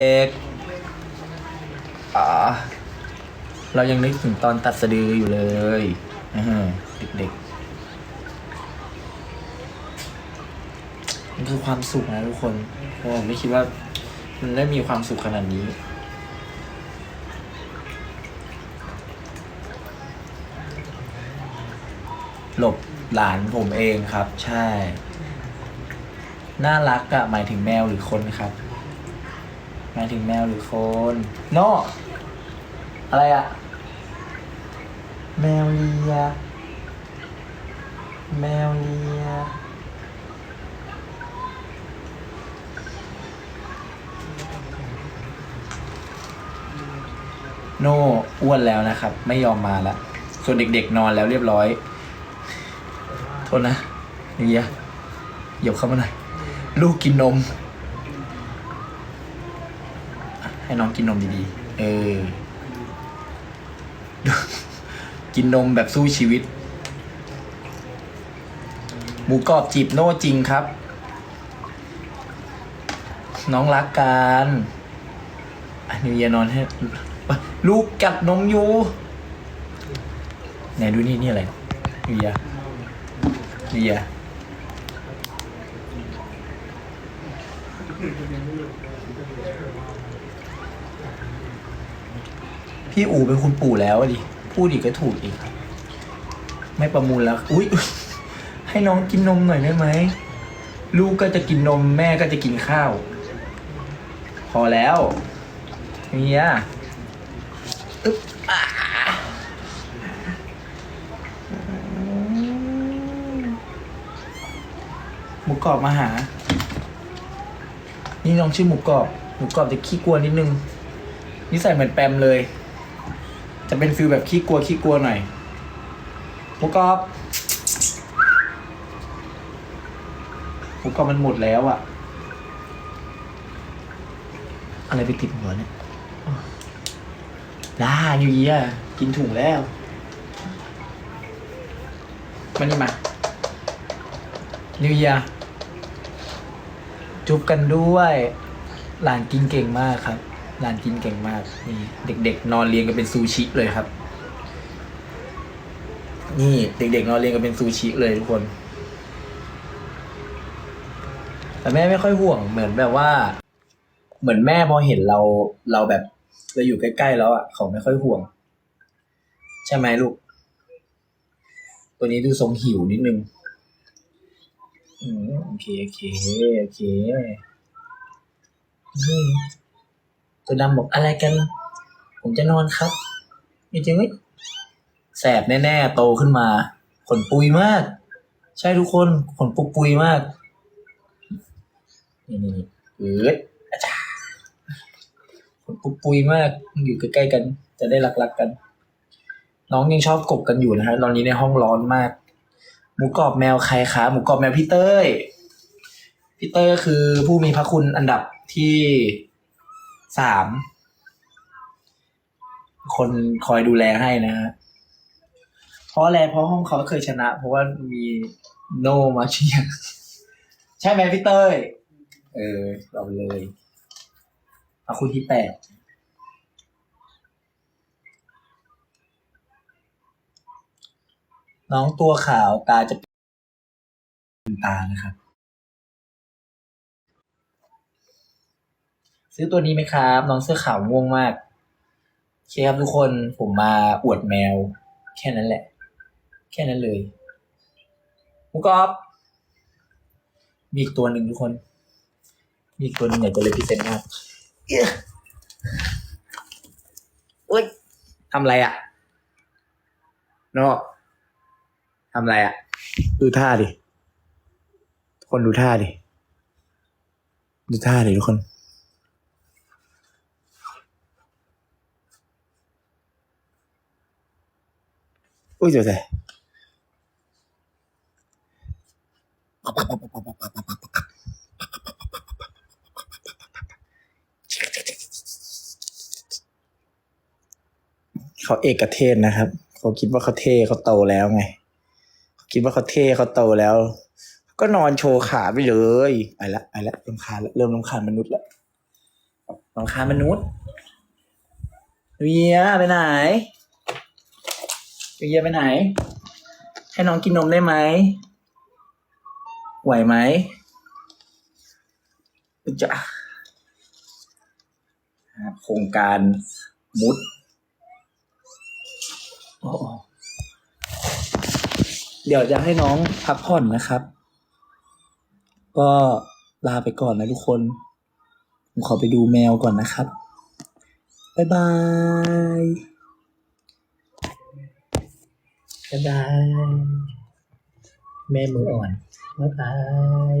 เด็กอ่าเรายังนึกถึงตอนตัดสะดืออยู่เลยอือหือเด็กๆมันคือความสุขนะทุกคนผมไม่คิดว่า มันได้มีความสุขขนาดนี้ หลบหลานผมเองครับ ใช่ น่ารักอะหมายถึงแมวหรือคนครับ หมายถึงแมวหรือคนโนอะไรอะแมวเลีย แมวเลีย โน่อ้วนแล้วนะครับ ไม่ยอมมาล้วส่วนเด็กๆนอนแล้วเรียบร้อย โทษนะเลียเหยียบเข้ามาหน่อยลูกกินนม ให้น้องกินนมดีๆ เออ กินนมแบบสู้ชีวิต หมูกรอบจีบโน่จริงครับ น้องรักกันอันนิวยียร์นอนให้ลูกกัดนมอยู่ไหนดูนี่นี่อะไรนิวเยียร์นิวเยียร์ พี่อู๋เป็นคุณปู่แล้วอะดิ พูดอีกก็ถูกอีกไม่ประมูลแล้ว อุ๊ยให้น้องกินนมหน่อยได้ไหม ลูกก็จะกินนมแม่ก็จะกินข้าว พอแล้วเนี่ยอึ๊บอ่าหมูกรอบมาหา นี่น้องชื่อหมูกรอบ หมูกรอบจะขี้กลัวนิดนึงนิสัยเหมือนแปมเลย จะเป็นฟิลแบบขี้กลัวขี้กลัวหน่อยหมูกรอบหมูกรอบมันหมดแล้วอะอะไรไปติดหัวเนี่ยลาอยู่เยียกินถุงแล้วมานี่มา นิวเยียจุบกันด้วย หลานกินเก่งมากครับ หลานกินเก่งมากนี่เด็ก ๆ นอนเรียงกันเป็นซูชิเลยครับ นี่เด็ก ๆ นอนเรียงกันเป็นซูชิเลยทุกคน แต่แม่ไม่ค่อยห่วงเหมือนแบบว่า เหมือนแม่พอเห็นเราเราแบบเราอยู่ใกล้ๆแล้วอะเขาไม่ค่อยห่วง ใช่ไหมลูก ตัวนี้ดูทรงหิวนิดนึงอืมโอเคโอเคโอเค ตัวดำบอกอะไรกัน ผมจะนอนครับจริงๆไหมแสบแน่ๆโตขึ้นมา ขนปุยมาก ใช่ทุกคนขนปุกปุยมาก นี่นี่นี่เอ้ยอาจารย์ขนปุกปุยมากอยู่ใกล้ๆกัน จะได้รักๆกัน น้องยังชอบกบกันอยู่นะฮะตอนนี้ในห้องร้อนมาก หมูกรอบแมวใครคะหมูกรอบแมวพี่เต้ยพี่เต้ยก็คือผู้มีพระคุณอันดับที่ สามคนคอยดูแลให้นะฮะเพราะอะไรเพราะห้องเขาเคยชนะ เพราะว่ามีโนมาเชียร์ใช่ไหมพี่เต้ย เออเราเลยพระคุณที่แปดน้องตัวขาวตาจะเป็นตานะครับ ซื้อตัวนี้ไหมครับ น้องเสื้อขาวม่วงมากโอเคครับทุกคนผมมาอวดแมว แค่นั้นแหละ แค่นั้นเลยหมูกรอบมีอีกตัวหนึ่งทุกคน มีอีกตัวหนึ่งใหญ่ตัวเล็กพิเศษมากเอี้ยโอ๊ยทำอะไรอะโนทำอะไรอะ ดูท่าดิ ทุกคนดูท่าดิ ดูท่าดิทุกคน อุ้ยเดี๋ยวสิเขาเอกเทศนะครับ เขาคิดว่าเขาเท่เขาโตแล้วไง เขาคิดว่าเขาเท่เขาโตแล้ว ก็นอนโชว์ขาไปเลยไปละไปละรำคาญเริ่มรำคาญมนุษย์ละลังคามนุษย์เวียไปไหน เวียไปไหน ให้น้องกินนมได้ไหม ไหวไหมจะโครงการมุด เดี๋ยวจะให้น้องพักผ่อนนะครับ ก็ลาไปก่อนนะทุกคน ผมขอไปดูแมวก่อนนะครับ บ๊ายบาย บ๊ายบาย แม่มืออ่อนบ๊ายบาย